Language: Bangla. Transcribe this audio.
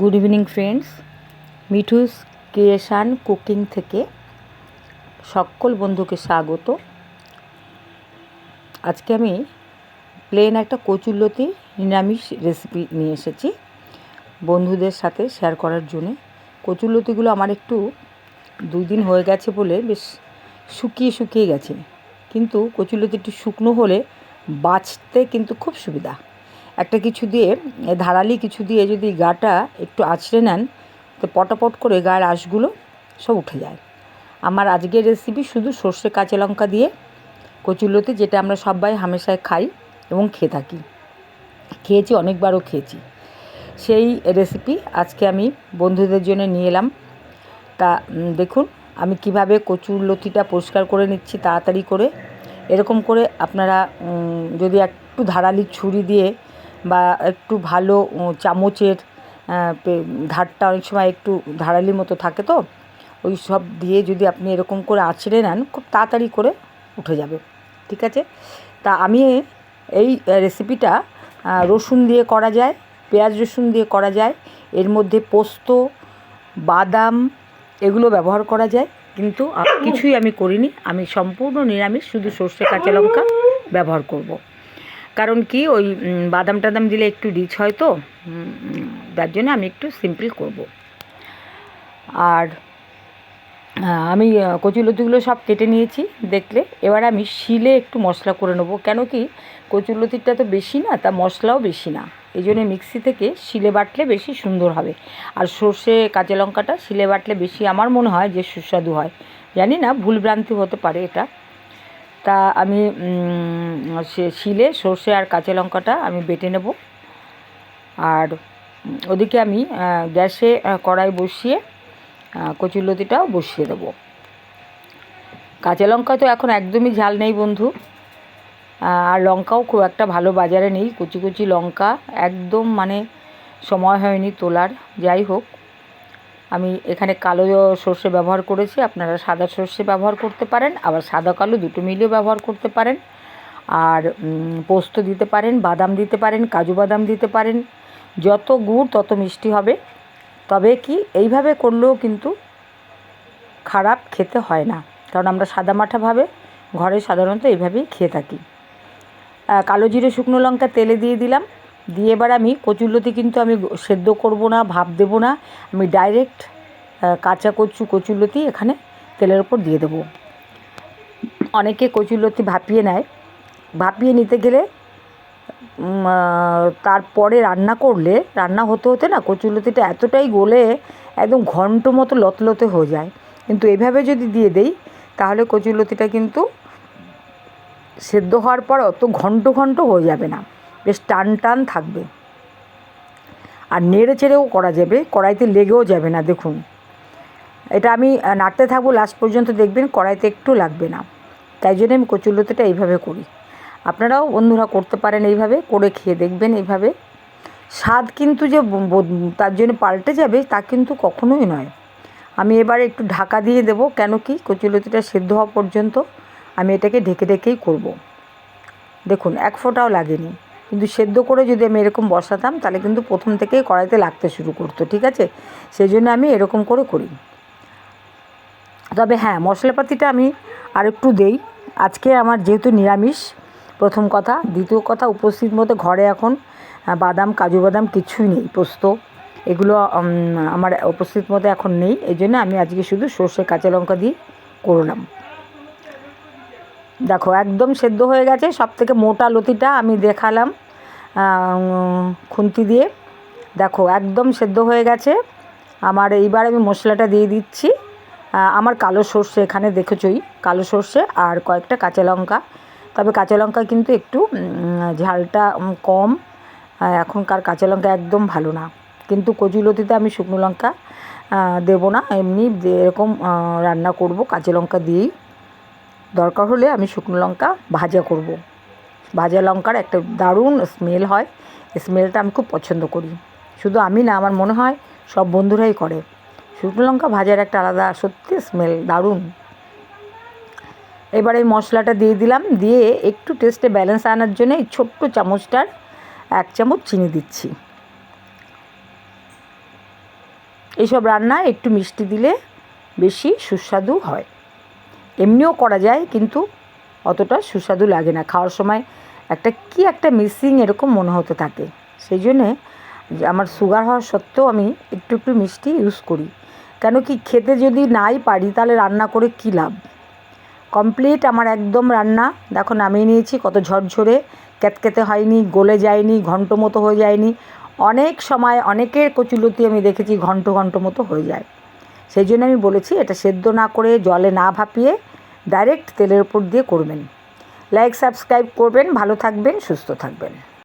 Good evening friends Mithu's creation cooking থেকে সকল বন্ধুকে স্বাগত। আজকে আমি প্লেন একটা কচুরলতি নিরামিষ রেসিপি নিয়ে এসেছি। বন্ধুদের সাথে শেয়ার করার জন্যে। কচুরলতিগুলো আমার একটু দুই দিন হয়ে গেছে বলে বেশ শুকিয়ে শুকিয়ে গেছে। কিন্তু কচুরলতি একটু শুকনো হলে বাছতে কিন্তু খুব সুবিধা। একটা কিছু দিয়ে, ধারালি কিছু দিয়ে যদি গাটা একটু আছড়ে নেন, তো পটাপট করে গায়ের আঁশগুলো সব উঠে যায়। আমার আজকের রেসিপি শুধু সর্ষে কাঁচা লঙ্কা দিয়ে কচুরলতি যেটা আমরা সবাই হামেশায় খাই এবং খেয়ে থাকি। খেয়েছি, অনেকবারও খেয়েছি। সেই রেসিপি আজকে আমি বন্ধুদের জন্য নিয়ে এলাম। তা দেখুন, আমি কীভাবে কচুর লতিটা পরিষ্কার করে নিচ্ছি তাড়াতাড়ি করে। এরকম করে আপনারা যদি একটু ধারালি ছুরি দিয়ে বা একটু ভালো চামচের ধারটা অনেক সময় একটু ধারালির মতো থাকে তো, ওই সব দিয়ে যদি আপনি এরকম করে আছড়ে নেন, খুব তাড়াতাড়ি করে উঠে যাবে, ঠিক আছে তা আমি এই রেসিপিটা রসুন দিয়ে করা যায়, পেঁয়াজ রসুন দিয়ে করা যায়, এর মধ্যে পোস্ত, বাদাম, এগুলো ব্যবহার করা যায়, কিন্তু কিছুই আমি করিনি, আমি সম্পূর্ণ নিরামিষ, শুধু সর্ষে, কাঁচা লঙ্কা ব্যবহার করব। কারণ কি ওই বাদাম টাদাম দিলে একটু রিচ হয় তো তার জন্য আমি একটু সিম্পল করব। আর আমি কচুলতিগুলো সব কেটে নিয়েছি দেখলে। এবার আমি শিলে একটু মশলা করে নেব। কেন কি কচুলতিটা তো বেশি না, তা মশলাও বেশি না। এই জন্য মিক্সি থেকে শিলে বাটলে বেশি সুন্দর হবে। আর সর্ষে, কাঁচা লঙ্কাটা শিলে বাটলে বেশি, আমার মনে হয় যে সুস্বাদু হয়। জানি না ভুলভ্রান্তি হতে পারে এটা। তা আমি শিলে সর্ষে আর কাঁচা লঙ্কাটা আমি বেটে নেব। আর ওদিকে আমি গ্যাসে কড়াই বসিয়ে কচুরলতিটাও বসিয়ে দেবো। কাঁচা লঙ্কা তো এখন একদমই ঝাল নেই বন্ধু। আর লঙ্কাও খুব একটা ভালো বাজারে নেই। কুচি কুচি লঙ্কা একদম মানে সময় হয়নি তোলার। যাই হোক আমি এখানে কালো সর্ষে ব্যবহার করেছি, আপনারা সাদা সর্ষে ব্যবহার করতে পারেন, আবার সাদা কালো দুটো মিলিয়েও ব্যবহার করতে পারেন। আর পোস্ত দিতে পারেন, বাদাম দিতে পারেন, কাজু বাদাম দিতে পারেন, যত গুড় তত মিষ্টি হবে। তবে কি, এইভাবে করলেও কিন্তু খারাপ খেতে হয় না, কারণ আমরা সাদামাঠাভাবে ঘরে সাধারণত এইভাবেই খেয়ে থাকি। কালো জিরে শুকনো লঙ্কা তেলে দিয়ে দিলাম। দিয়ে এবার আমি কচুরলতি কিন্তু আমি সেদ্ধ করব না, ভাপ দেব না। আমি ডাইরেক্ট কাঁচা কচু, কচুরলতি এখানে তেলের ওপর দিয়ে দেবো। অনেকে কচুরলতি ভাপিয়ে নেয়। ভাপিয়ে নিতে গেলে তারপরে রান্না করলে, রান্না হতে হতে না কচুরলতিটা এতটাই গলে, একদম ঘন্ট মতো লতলতে হয়ে যায়। কিন্তু এভাবে যদি দিয়ে দেই, তাহলে কচুরলতিটা কিন্তু সেদ্ধ হওয়ার পর অত ঘন্ট ঘন্ট হয়ে যাবে না। বেশ টান টান থাকবে। আর নেড়ে চেড়েও করা যাবে, কড়াইতে লেগেও যাবে না, দেখুন। এটা আমি নাড়তে থাকব লাস্ট পর্যন্ত দেখবেন, কড়াইতে একটু লাগবে না। তাই জন্য আমি কচুরলতিটা এইভাবে করি। আপনারাও বন্ধুরা করতে পারেন এইভাবে, করে খেয়ে দেখবেন এইভাবে। স্বাদ কিন্তু যে তার জন্য পাল্টে যাবে, তা কিন্তু কখনোই নয়। আমি এবার একটু ঢাকা দিয়ে দেব, কেন কি কচুলতিটা সেদ্ধ হওয়া পর্যন্ত আমি এটাকে ঢেকে ঢেকেই করব। দেখুন, এক ফোঁটাও লাগেনি। কিন্তু সেদ্ধ করে যদি আমি এরকম বসাতাম, তাহলে কিন্তু প্রথম থেকেই কড়াইতে লাগতে শুরু করতো, ঠিক আছে? সেই জন্য আমি এরকম করে করি। তবে হ্যাঁ মশলাপাতিটা আমি আর একটু দেই। আজকে আমার যেহেতু নিরামিষ, প্রথম কথা। দ্বিতীয় কথা, উপস্থিত মতো ঘরে এখন বাদাম, কাজু বাদাম কিছুই নেই, পোস্ত। এগুলো আমার উপস্থিত মতো এখন নেই। এই জন্য আমি আজকে শুধু সর্ষে, কাঁচা লঙ্কা দিয়ে করলাম। দেখো, একদম সেদ্ধ হয়ে গেছে। সব থেকে মোটা লতিটা আমি দেখালাম খুন্তি দিয়ে। দেখো, একদম সেদ্ধ হয়ে গেছে। আমার এইবার আমি মশলাটা দিয়ে দিচ্ছি। আমার কালো সর্ষে এখানে দেখেছই, কালো সর্ষে আর কয়েকটা কাঁচা লঙ্কা। তবে কাঁচা লঙ্কা কিন্তু একটু ঝালটা কম। এখনকার কাঁচা লঙ্কা একদম ভালো না। কিন্তু কচুলতিতে আমি শুকনো লঙ্কা দেবো না। এমনি এরকম রান্না করব কাঁচা লঙ্কা দিয়েই। দরকার হলে আমি শুকনো লঙ্কা ভাজা করব। ভাজা লঙ্কার একটা দারুণ স্মেল হয়। স্মেলটা আমি খুব পছন্দ করি। শুধু আমি না, আমার মনে হয় সব বন্ধুরাই করে। শুকনো লঙ্কা ভাজার একটা আলাদা সত্যি স্মেল দারুণ। এবার এই মশলাটা দিয়ে দিলাম, দিয়ে একটু টেস্টে ব্যালেন্স আনার জন্য এই ছোট্ট চামচটার এক চামচ চিনি দিচ্ছি। এইসব রান্না একটু মিষ্টি দিলে বেশি সুস্বাদু হয়। এমনিও করা যায়, কিন্তু অতটা সুস্বাদু লাগে না। খাওয়ার সময় একটা কি একটা মিসিং এরকম মনে হতে থাকে। সেই জন্যে আমার সুগার হওয়া সত্ত্বেও আমি একটু একটু মিষ্টি ইউজ করি। কেন কি খেতে যদি নাই পারি, তাহলে রান্না করে কী লাভ? কমপ্লিট আমার একদম রান্না। দেখো নামিয়ে নিয়েছি, কত ঝরঝরে ক্যাতকেতে হয়নি, গলে যায়নি, ঘন্ট মতো হয়ে যায়নি। অনেক সময় অনেকের কচুলতি আমি দেখেছি, ঘন্ট ঘন্ট মতো হয়ে যায়। সেই জন্য আমি বলেছি এটা সেদ্ধ না করে জলে না ভাপিয়ে ডাইরেক্ট তেলের উপর দিয়ে করবেন। লাইক সাবস্ক্রাইব করবেন, ভালো থাকবেন, সুস্থ থাকবেন।